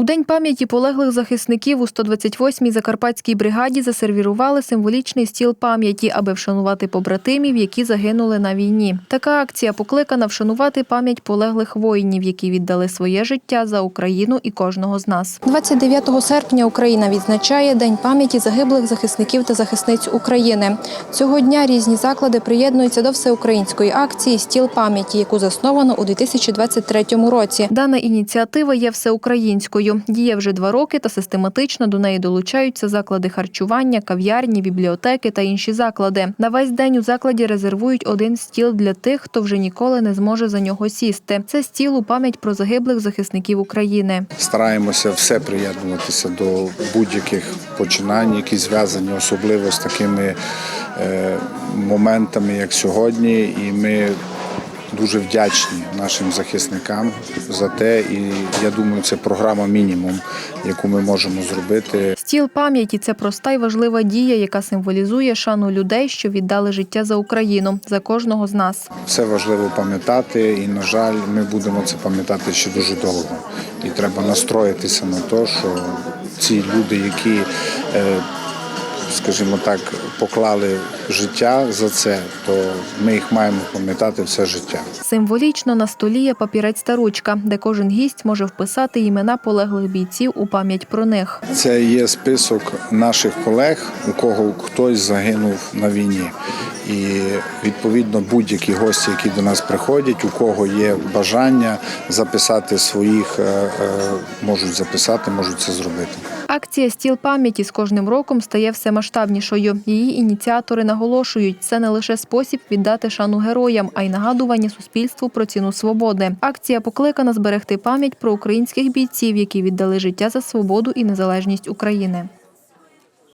У день пам'яті полеглих захисників у 128-й Закарпатській бригаді засервірували символічний стіл пам'яті, аби вшанувати побратимів, які загинули на війні. Така акція покликана вшанувати пам'ять полеглих воїнів, які віддали своє життя за Україну і кожного з нас. 29 серпня Україна відзначає День пам'яті загиблих захисників та захисниць України. Цього дня різні заклади приєднуються до всеукраїнської акції Стіл пам'яті, яку засновано у 2023 році. Дана ініціатива є всеукраїнською. Діє вже два роки та систематично до неї долучаються заклади харчування, кав'ярні, бібліотеки та інші заклади. На весь день у закладі резервують один стіл для тих, хто вже ніколи не зможе за нього сісти. Це стіл у пам'ять про загиблих захисників України. Стараємося все приєднуватися до будь-яких починань, які зв'язані особливо з такими е, моментами, як сьогодні. І ми дуже вдячні нашим захисникам за те. І я думаю, це програма мінімум, яку ми можемо зробити. Стіл пам'яті це проста й важлива дія, яка символізує шану людей, що віддали життя за Україну, за кожного з нас. Все важливо пам'ятати, і, на жаль, ми будемо це пам'ятати ще дуже довго. І треба настроїтися на те, що ці люди, які, е, скажімо так, поклали життя за це, то ми їх маємо пам'ятати все життя. Символічно на столі є папірець та ручка, де кожен гість може вписати імена полеглих бійців у пам'ять про них. Це є список наших колег, у кого хтось загинув на війні. І відповідно будь-які гості, які до нас приходять, у кого є бажання записати своїх, е, е, можуть записати, можуть це зробити. Акція Стіл пам'яті з кожним роком стає все масштабнішою. Її ініціатори наголошують, це не лише спосіб віддати шану героям, а й нагадування суспільству про ціну свободи. Акція покликана зберегти пам'ять про українських бійців, які віддали життя за свободу і незалежність України.